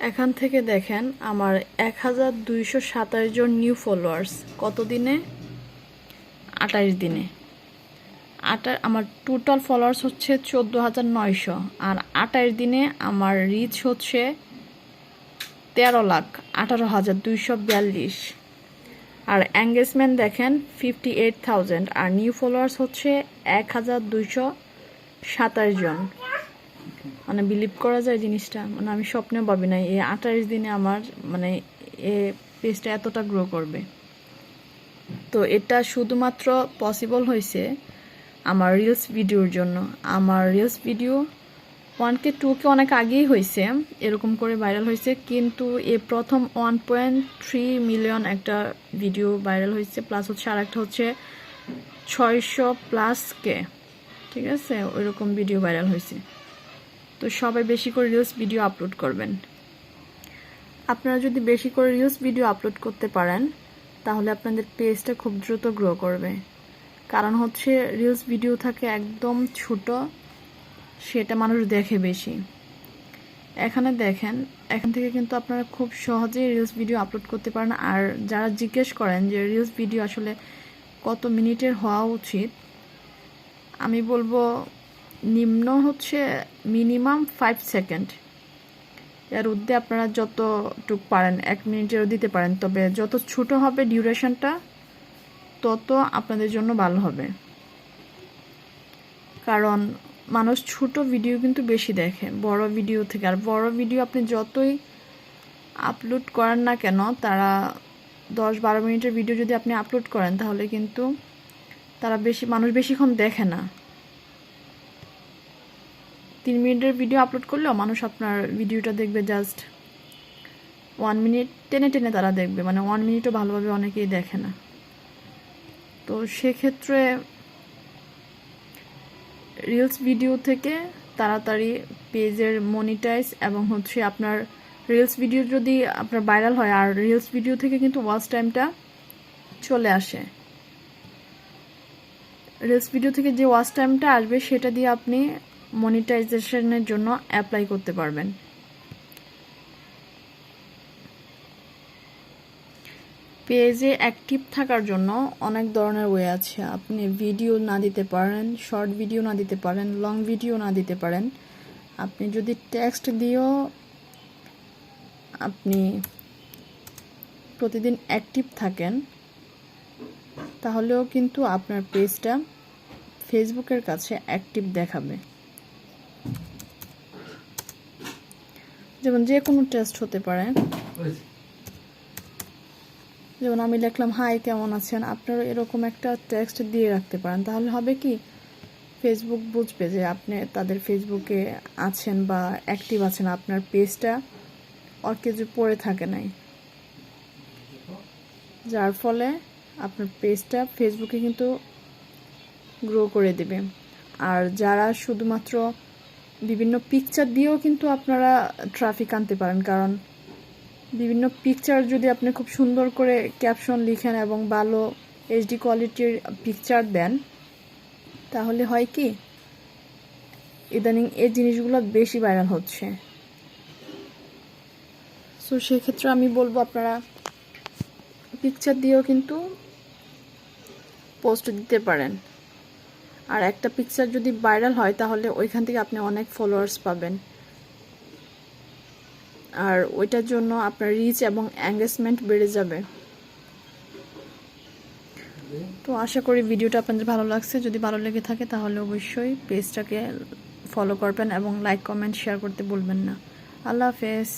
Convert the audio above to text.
এখান থেকে দেখেন আমার এক হাজার দুইশো সাতাশ জন নিউ ফলোয়ার্স কত দিনে? আঠাশ দিনে। আটা আমার টোটাল ফলোয়ার্স হচ্ছে চোদ্দ হাজার নয়শো। আর আঠাশ দিনে আমার রিচ হচ্ছে তেরো লাখ, আঠারো হাজার দুইশো বিয়াল্লিশ। আর এঙ্গেজমেন্ট দেখেন ফিফটি এইট থাউজেন্ড আর নিউ ফলোয়ার্স হচ্ছে এক হাজার দুইশো সাতাশ জন। মানে বিলিভ করা যায় জিনিসটা। মানে আমি স্বপ্নেও ভাবি নাই, এই আঠাশ দিনে আমার মানে এ পেজটা এতটা গ্রো করবে। তো এটা শুধুমাত্র পসিবল হয়েছে আমার রিলস ভিডিওর জন্য। আমার reels video one K two K অনেক আগেই হয়েছে, এরকম করে ভাইরাল হয়েছে, কিন্তু এ প্রথম ওয়ান পয়েন্ট থ্রি মিলিয়ন একটা ভিডিও ভাইরাল হয়েছে প্লাস হচ্ছে আর একটা হচ্ছে ছয়শো প্লাস কে ঠিক আছে? ওইরকম ভিডিও ভাইরাল হয়েছে। তো সবাই বেশি করে রিলস ভিডিও আপলোড করবেন। আপনারা যদি বেশি করে রিলস ভিডিও আপলোড করতে পারেন, তাহলে আপনাদের পেজটা খুব দ্রুত গ্রো করবে। কারণ হচ্ছে রিলস ভিডিও থাকে একদম ছোট, সেটা মানুষ দেখে বেশি। এখানে দেখেন, এখান থেকে কিন্তু আপনারা খুব সহজেই রিলস ভিডিও আপলোড করতে পারেন। আর যারা জিজ্ঞেস করেন যে রিলস ভিডিও আসলে কত মিনিটের হওয়া উচিত, আমি বলব নিম্ন হচ্ছে মিনিমাম ফাইভ সেকেন্ড এর ঊর্ধ্বে আপনারা যতটুক পারেন, এক মিনিটেরও দিতে পারেন। তবে যত ছোট হবে ডিউরেশনটা তত আপনাদের জন্য ভালো হবে। কারণ মানুষ ছোট ভিডিও কিন্তু বেশি দেখে, বড় ভিডিও থেকে। আর বড় ভিডিও আপনি যতই আপলোড করেন না কেন, তারা দশ বারো মিনিটের ভিডিও যদি আপনি আপলোড করেন, তাহলে কিন্তু তারা বেশি, মানুষ বেশিক্ষণ দেখে না। তিন মিনিটের ভিডিও আপলোড করলেও মানুষ আপনার ভিডিওটা দেখবে জাস্ট ওয়ান মিনিট টেনে টেনে তারা দেখবে মানে ওয়ান মিনিটও ভালোভাবে অনেকেই দেখে না। তো সেক্ষেত্রে রিলস ভিডিও থেকে তাড়াতাড়ি পেজের মনিটাইজ এবং হচ্ছে আপনার রিলস ভিডিও যদি আপনার ভাইরাল হয়, আর রিলস ভিডিও থেকে কিন্তু ওয়াচ টাইমটা চলে আসে। রিলস ভিডিও থেকে যে ওয়াচ টাইমটা আসবে, সেটা দিয়ে আপনি মনিটাইজেশনের জন্য অ্যাপ্লাই করতে পারবেন। পেজে অ্যাক্টিভ থাকার জন্য অনেক ধরনের ওয়ে আছে। আপনি ভিডিও না দিতে পারেন শর্ট ভিডিও না দিতে পারেন লং ভিডিও না দিতে পারেন। আপনি যদি টেক্সট দিয়েও আপনি প্রতিদিন অ্যাক্টিভ থাকেন, তাহলেও কিন্তু আপনার পেজটা ফেসবুকের কাছে অ্যাক্টিভ দেখাবে। যেমন যে কোনো টেস্ট হতে পারে। যেমন আমি লিখলাম হাই কেমন আছেন? আপনারা এরকম একটা টেক্সট দিয়ে রাখতে পারেন। তাহলে হবে কি? ফেসবুক বুঝবে যে আপনি তাদের ফেসবুকে আছেন বা অ্যাক্টিভ আছেন আপনার পেজটা আর কিছু পড়ে থাকে নাই। যার ফলে আপনার পেজটা ফেসবুকে কিন্তু গ্রো করে দেবে। আর যারা শুধুমাত্র বিভিন্ন পিকচার দিয়েও কিন্তু আপনারা ট্রাফিক আনতে পারেন। কারণ বিভিন্ন পিকচার যদি আপনি খুব সুন্দর করে ক্যাপশন লিখেন এবং ভালো এইচডি কোয়ালিটির পিকচার দেন, তাহলে হয় কি? ইদানিং এই জিনিসগুলো বেশি ভাইরাল হচ্ছে। সো সেক্ষেত্রে আমি বলব আপনারা পিকচার দিয়েও কিন্তু পোস্ট দিতে পারেন। আর একটা পিকচার যদি ভাইরাল হয়, তাহলে ওইখান থেকে আপনি অনেক ফলোয়ার্স পাবেন। আর ওইটার জন্য আপনার রিচ এবং এঙ্গেজমেন্ট বেড়ে যাবে। তো আশা করি ভিডিওটা আপনাদের ভালো লাগছে। যদি ভালো লেগে থাকে, তাহলে অবশ্যই পেজটাকে ফলো করবেন এবং লাইক কমেন্ট শেয়ার করতে ভুলবেন না। আল্লাহ হাফেজ।